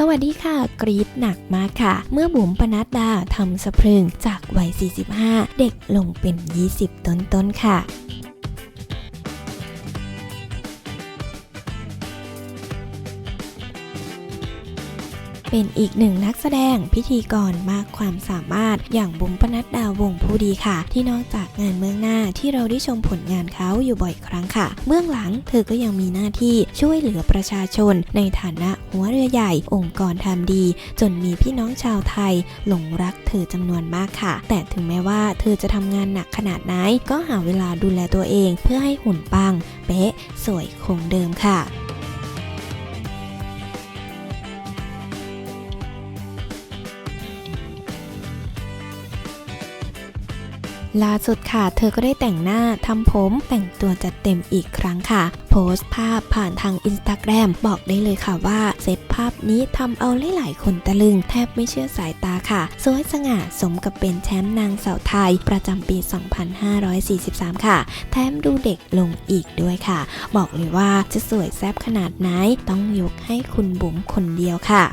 สวัสดีค่ะ กรี๊ดหนักมากค่ะ เมื่อบุ๋มปนัดดาทำสะพรึงจากวัย 45 เด็กลงเป็น 20 ต้นๆค่ะ เป็นอีกหนึ่งนักแสดงพิธีกรมากความสามารถอย่างบุ๋มปนัดดาวงผู้ดีค่ะ ที่นอกจากงานเมืองหน้าที่เราได้ชมผลงานเขาอยู่บ่อยครั้งค่ะ เบื้องหลังเธอก็ยังมีหน้าที่ช่วยเหลือประชาชน ในฐานะหัวเรือใหญ่ องค์กรทำดี จนมีพี่น้องชาวไทย หลงรักเธอจำนวนมากค่ะ แต่ถึงแม้ว่าเธอจะทำงานหนักขนาดไหนก็หาเวลาดูแลตัวเอง เพื่อให้หุ่นปัง เป๊ะ สวยคงเดิมค่ะ ล่าสุดค่ะ เธอก็ได้แต่งหน้าทำผมแต่งตัวจัดเต็มอีกครั้งค่ะ โพสต์ภาพผ่านทางอินสตาแกรมบอกได้เลยค่ะว่าเซตภาพนี้ทำเอาหลายๆคนตะลึง แทบไม่เชื่อสายตาค่ะ สวยสง่าสมกับเป็นแชมป์นางสาวไทย ประจำปี 2543 ค่ะ แถมดูเด็กลงอีกด้วยค่ะ บอกเลยว่าจะสวยแซ่บขนาดไหนต้องยกให้คุณบุ๋มคนเดียวค่ะ